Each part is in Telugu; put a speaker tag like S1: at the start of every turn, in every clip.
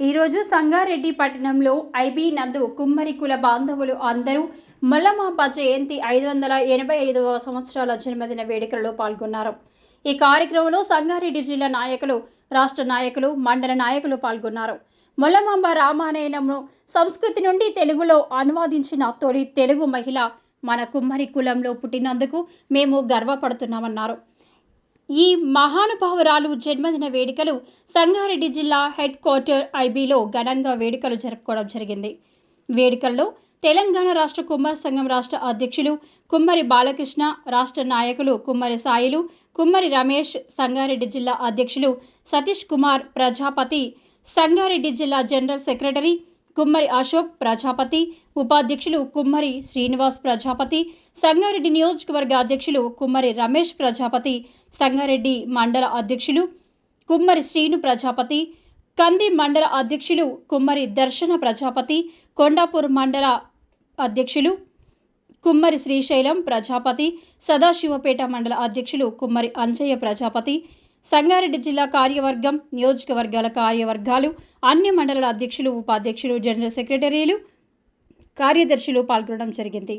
S1: ఈరోజు సంగారెడ్డి పట్టణంలో ఐబీ నందు కుమ్మరి కుల బాంధవులు అందరూ మల్లమాంప జయంతి ఐదు వందల ఎనభై ఐదవ సంవత్సరాల జన్మదిన వేడుకలలో పాల్గొన్నారు. ఈ కార్యక్రమంలో సంగారెడ్డి జిల్లా నాయకులు రాష్ట్ర నాయకులు మండల నాయకులు పాల్గొన్నారు. మల్లమాంబ రామాయణంను సంస్కృతి నుండి తెలుగులో అనువాదించిన తొలి తెలుగు మహిళ మన కుమ్మరి కులంలో పుట్టినందుకు మేము గర్వపడుతున్నామన్నారు. ఈ మహానుభావురాలు జన్మదిన వేడుకలు సంగారెడ్డి జిల్లా హెడ్ క్వార్టర్ ఐబీలో ఘనంగా వేడుకలు జరుపుకోవడం జరిగింది. వేడుకల్లో తెలంగాణ రాష్ట్ర కుమ్మరి సంఘం రాష్ట్ర అధ్యక్షులు కుమ్మరి బాలకృష్ణ రాష్ట్ర నాయకులు కుమ్మరి సాయిలు కుమ్మరి రమేష్ సంగారెడ్డి జిల్లా అధ్యక్షులు సతీష్ కుమార్ ప్రజాపతి సంగారెడ్డి జిల్లా జనరల్ సెక్రటరీ కుమ్మరి అశోక్ ప్రజాపతి ఉపాధ్యక్షులు కుమ్మరి శ్రీనివాస్ ప్రజాపతి సంగారెడ్డి నియోజకవర్గ అధ్యక్షులు కుమ్మరి రమేష్ ప్రజాపతి సంగారెడ్డి మండల అధ్యక్షులు కుమ్మరి శ్రీను ప్రజాపతి కంది మండల అధ్యక్షులు కుమ్మరి దర్శన ప్రజాపతి కొండాపూర్ మండల అధ్యక్షులు కుమ్మరి శ్రీశైలం ప్రజాపతి సదాశివపేట మండల అధ్యక్షులు కుమ్మరి అంజయ్య ప్రజాపతి సంగారెడ్డి జిల్లా కార్యవర్గం నియోజకవర్గాల కార్యవర్గాలు అన్ని మండలాల అధ్యక్షులు ఉపాధ్యక్షులు జనరల్ సెక్రటరీలు కార్యదర్శులు పాల్గొనడం జరిగింది.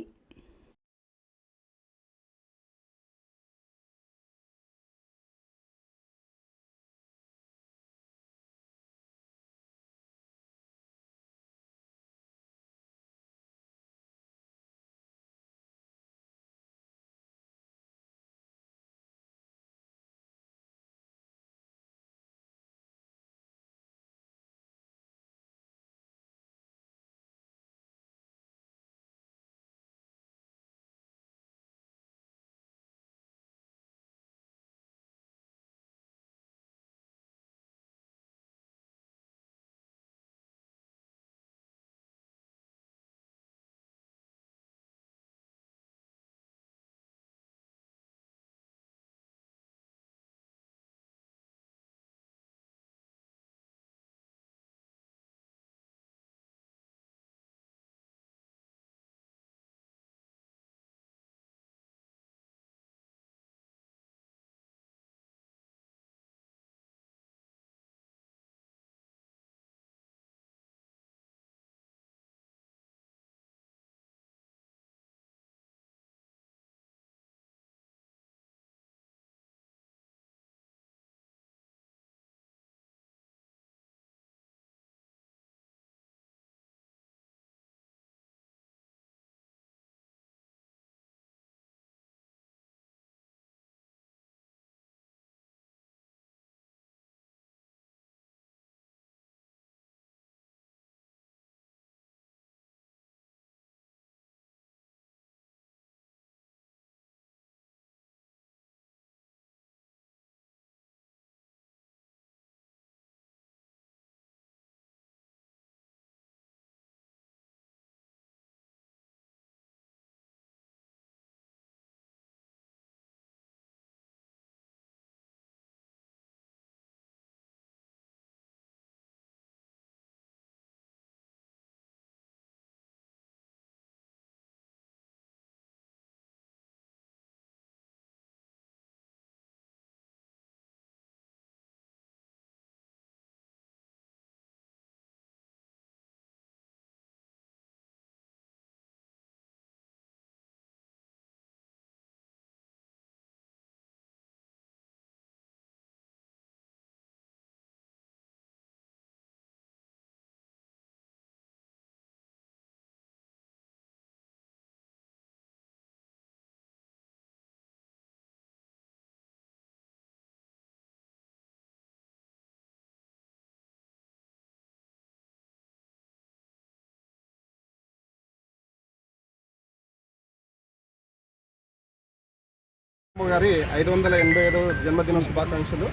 S2: గారి ఐదు వందల ఎనభై ఐదో జన్మదిన శుభాకాంక్షలు.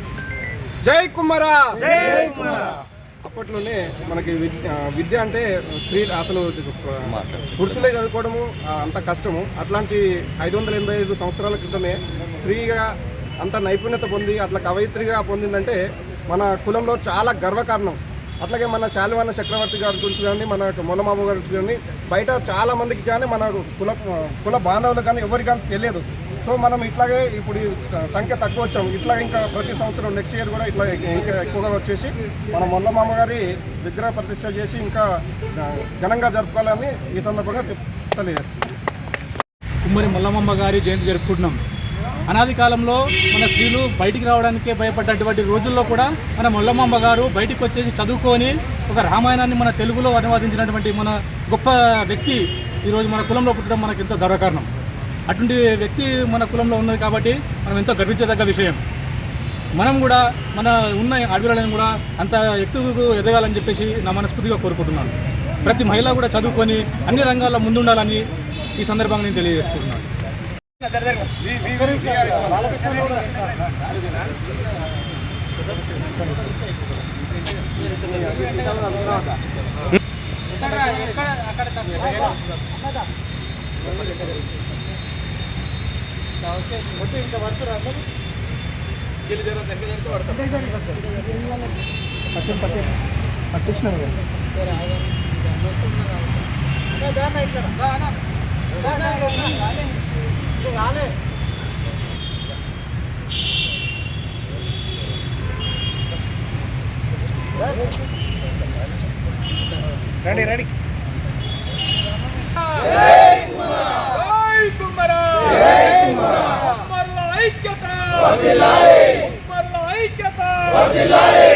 S2: జై కుమ్మరా అప్పట్లోనే మనకి విద్య విద్య అంటే స్త్రీ అసలు పురుషులే చదువుకోవడము అంత కష్టము. అట్లాంటి ఐదు వందల ఎనభై ఐదు సంవత్సరాల క్రితమే స్త్రీగా అంత నైపుణ్యత పొంది అట్లా కవయిత్రిగా పొందిందంటే మన కులంలో చాలా గర్వకారణం. అట్లాగే మన శాలివాన చక్రవర్తి గారి గురించి కానీ మన మొలమాబు గారి గురించి కానీ బయట చాలా మందికి కానీ మన కుల కుల బాంధవులకు కానీ ఎవరికి కానీ తెలియదు. సో మనం ఇట్లాగే ఇప్పుడు సంఖ్య తక్కువ వచ్చాం ఇట్లా ఇంకా ప్రతి సంవత్సరం నెక్స్ట్ ఇయర్ కూడా ఇట్లా ఇంకా ఎక్కువగా వచ్చేసి మన మొల్లమామ గారి విగ్రహ ప్రతిష్ట చేసి ఇంకా ఘనంగా జరుపుకోవాలని ఈ సందర్భంగా తెలియజేస్తుంది
S3: కుమ్మరి మల్లమ్మ గారి జయంతి జరుపుకుంటున్నాం. అనాది కాలంలో మన స్త్రీలు బయటికి రావడానికే భయపడ్డటువంటి రోజుల్లో కూడా మన మొల్లమ్మ గారు బయటికి వచ్చేసి చదువుకొని ఒక రామాయణాన్ని మన తెలుగులో అనువాదించినటువంటి మన గొప్ప వ్యక్తి ఈరోజు మన కులంలో పుట్టడం మనకి ఎంతో గర్వకారణం. అటువంటి వ్యక్తి మన కులంలో ఉన్నది కాబట్టి మనం ఎంతో గర్వించదగ్గ విషయం. మనం కూడా మన ఉన్న అడవులను కూడా అంత ఎత్తుకు ఎదగాలని చెప్పేసి నా మనస్ఫూర్తిగా కోరుకుంటున్నాను. ప్రతి మహిళ కూడా చదువుకొని అన్ని రంగాల్లో ముందుండాలని ఈ సందర్భంగా నేను తెలియజేసుకుంటున్నాను.
S4: వచ్చి ఇంకా పడుతున్నారు
S5: అందరూ వీళ్ళు జర దగ్గర దగ్గర పడతారు. పట్టిం పట్టిం పట్టించినారు రాలే.
S3: రండి రండి.
S5: వర్ధిల్లాలి. ఉమ్మడిలో ఐక్యత. వర్ధిల్లాలి.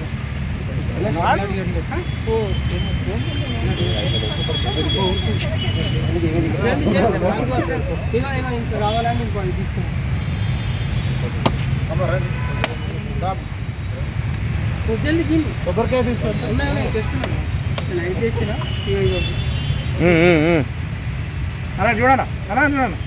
S5: ఇంకేంది
S2: కొబ్బరికాయ తీసుకుంటాం
S5: అలా చూడనా అలా చూడనా